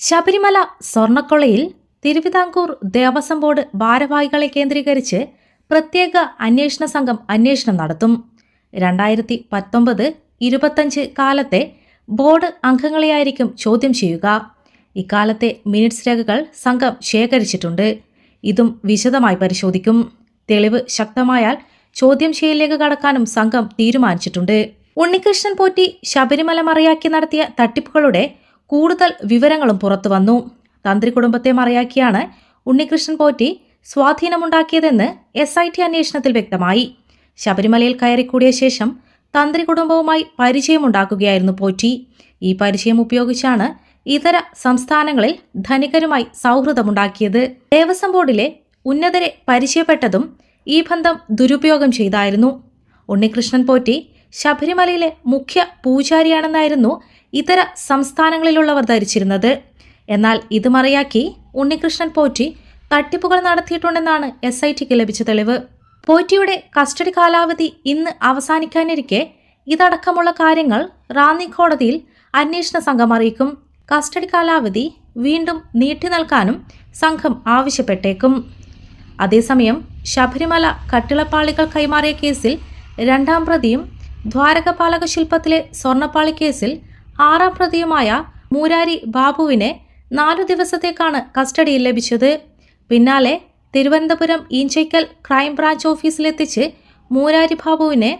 ശബരിമല സ്വർണക്കൊളയിൽ തിരുവിതാംകൂർ ദേവസ്വം ബോർഡ് ഭാരവാഹികളെ കേന്ദ്രീകരിച്ച് പ്രത്യേക അന്വേഷണ സംഘം അന്വേഷണം നടത്തും. രണ്ടായിരത്തി പത്തൊമ്പത് ഇരുപത്തഞ്ച് കാലത്തെ ബോർഡ് അംഗങ്ങളെയായിരിക്കും ചോദ്യം ചെയ്യുക. ഇക്കാലത്തെ മിനിറ്റ്സ് രേഖകൾ സംഘം ശേഖരിച്ചിട്ടുണ്ട്. ഇതും വിശദമായി പരിശോധിക്കും. തെളിവ് ശക്തമായാൽ ചോദ്യം ചെയ്യലിലേക്ക് കടക്കാനും സംഘം തീരുമാനിച്ചിട്ടുണ്ട്. ഉണ്ണികൃഷ്ണൻ പോറ്റി ശബരിമല മറയാക്കി നടത്തിയ തട്ടിപ്പുകളുടെ കൂടുതൽ വിവരങ്ങളും പുറത്തു വന്നു. തന്ത്രി കുടുംബത്തെ മറയാക്കിയാണ് ഉണ്ണികൃഷ്ണൻ പോറ്റി സ്വാധീനമുണ്ടാക്കിയതെന്ന് എസ് ഐ ടി അന്വേഷണത്തിൽ വ്യക്തമായി. ശബരിമലയിൽ കയറിക്കൂടിയ ശേഷം തന്ത്രി കുടുംബവുമായി പരിചയമുണ്ടാക്കുകയായിരുന്നു പോറ്റി. ഈ പരിചയം ഉപയോഗിച്ചാണ് ഇതര സംസ്ഥാനങ്ങളിൽ ധനികരുമായി സൗഹൃദമുണ്ടാക്കിയത്. ദേവസ്വം ബോർഡിലെ ഉന്നതരെ പരിചയപ്പെട്ടതും ഈ ബന്ധം ദുരുപയോഗം ചെയ്തായിരുന്നു. ഉണ്ണികൃഷ്ണൻ പോറ്റി ശബരിമലയിലെ മുഖ്യ പൂജാരിയാണെന്നായിരുന്നു ഇതര സംസ്ഥാനങ്ങളിലുള്ളവർ ധരിച്ചിരുന്നത്. എന്നാൽ ഇത് മറയാക്കി ഉണ്ണികൃഷ്ണൻ പോറ്റി തട്ടിപ്പുകൾ നടത്തിയിട്ടുണ്ടെന്നാണ് എസ് ഐ ടിക്ക് ലഭിച്ച തെളിവ്. പോറ്റിയുടെ കസ്റ്റഡി കാലാവധി ഇന്ന് അവസാനിക്കാനിരിക്കെ ഇതടക്കമുള്ള കാര്യങ്ങൾ റാന്നി കോടതിയിൽ അന്വേഷണ സംഘം അറിയിക്കും. കസ്റ്റഡി കാലാവധി വീണ്ടും നീട്ടി നൽകാനും സംഘം ആവശ്യപ്പെട്ടേക്കും. അതേസമയം ശബരിമല കട്ടിളപ്പാളികൾ കൈമാറിയ കേസിൽ രണ്ടാം പ്രതിയും ദ്വാരകപാലക ശില്പത്തിലെ സ്വർണപ്പാളി കേസിൽ ആറാം പ്രതിയുമായ മൂരാരി ബാബുവിനെ നാലു ദിവസത്തേക്കാണ് കസ്റ്റഡിയിൽ ലഭിച്ചത്. പിന്നാലെ തിരുവനന്തപുരം ഈഞ്ചയ്ക്കൽ ക്രൈംബ്രാഞ്ച് ഓഫീസിലെത്തിച്ച് മൂരാരി ബാബുവിനെ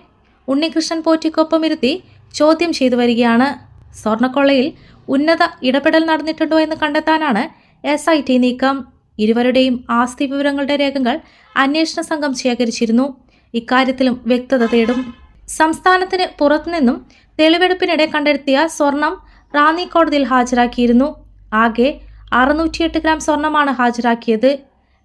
ഉണ്ണികൃഷ്ണൻ പോറ്റിക്കൊപ്പം ഇരുത്തി ചോദ്യം ചെയ്തു വരികയാണ്. സ്വർണക്കൊള്ളയിൽ ഉന്നത ഇടപെടൽ നടന്നിട്ടുണ്ടോ എന്ന് കണ്ടെത്താനാണ് എസ് ഐ ടി നീക്കം. ഇരുവരുടെയും ആസ്തി വിവരങ്ങളുടെ രേഖകൾ അന്വേഷണ സംഘം ശേഖരിച്ചിരുന്നു. ഇക്കാര്യത്തിലും വ്യക്തത തേടും. സംസ്ഥാനത്തിന് പുറത്തുനിന്നും തെളിവെടുപ്പിനിടെ കണ്ടെത്തിയ സ്വർണം റാന്നി കോടതിയിൽ ഹാജരാക്കിയിരുന്നു. ആകെ അറുന്നൂറ്റിയെട്ട് ഗ്രാം സ്വർണമാണ് ഹാജരാക്കിയത്.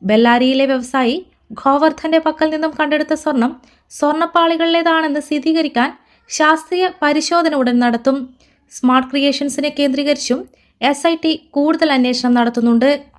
ബെല്ലാരിയിലെ വ്യവസായി ഗോവർദ്ധന്റെ പക്കൽ നിന്നും കണ്ടെടുത്ത സ്വർണം സ്വർണപ്പാളികളിലേതാണെന്ന് സ്ഥിരീകരിക്കാൻ ശാസ്ത്രീയ പരിശോധന ഉടൻ നടത്തും. സ്മാർട്ട് ക്രിയേഷൻസിനെ കേന്ദ്രീകരിച്ചും എസ് കൂടുതൽ അന്വേഷണം നടത്തുന്നുണ്ട്.